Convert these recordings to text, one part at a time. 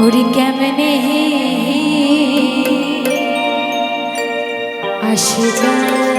ওরে কেমনে আসে যায়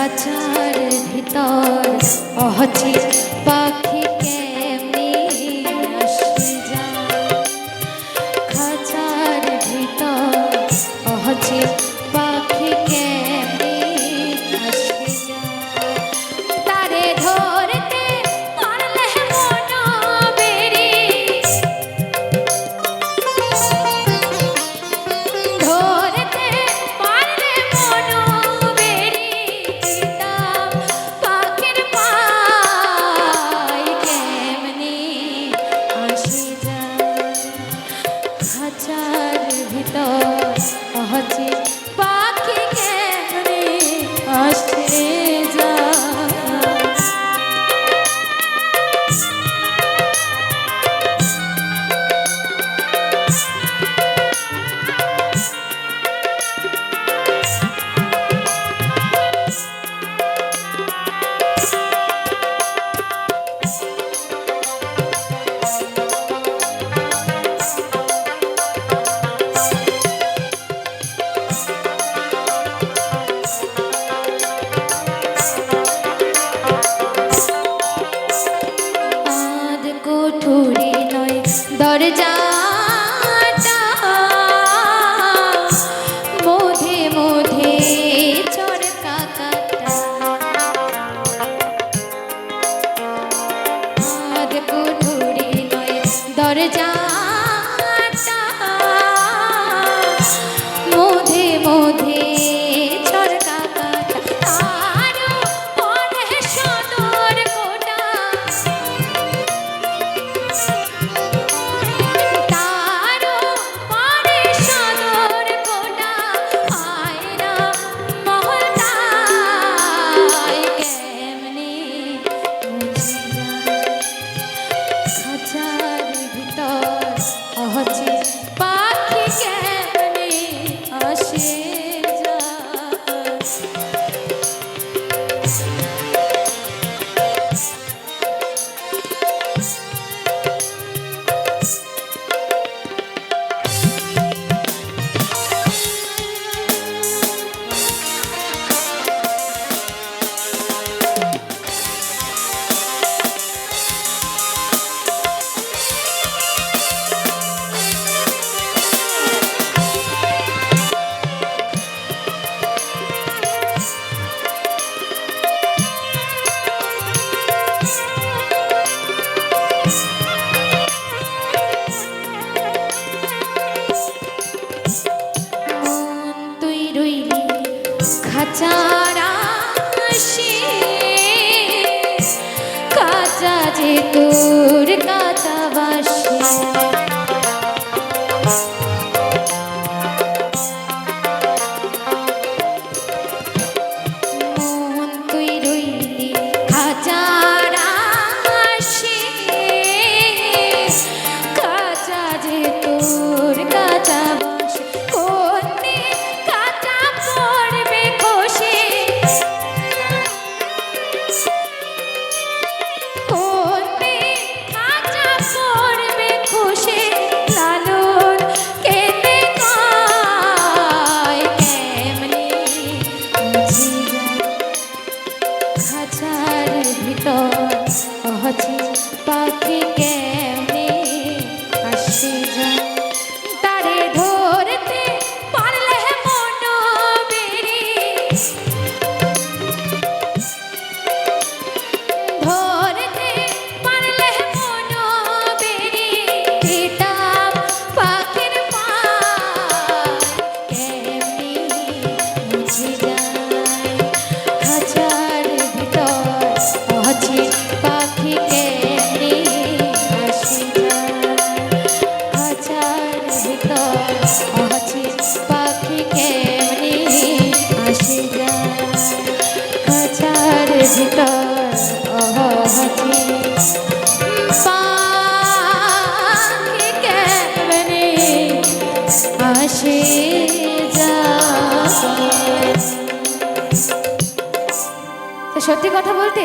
খাঁচার ভিতর অহচি পাখি কুঠুরি দরজা Guru সত্যি কথা বলতে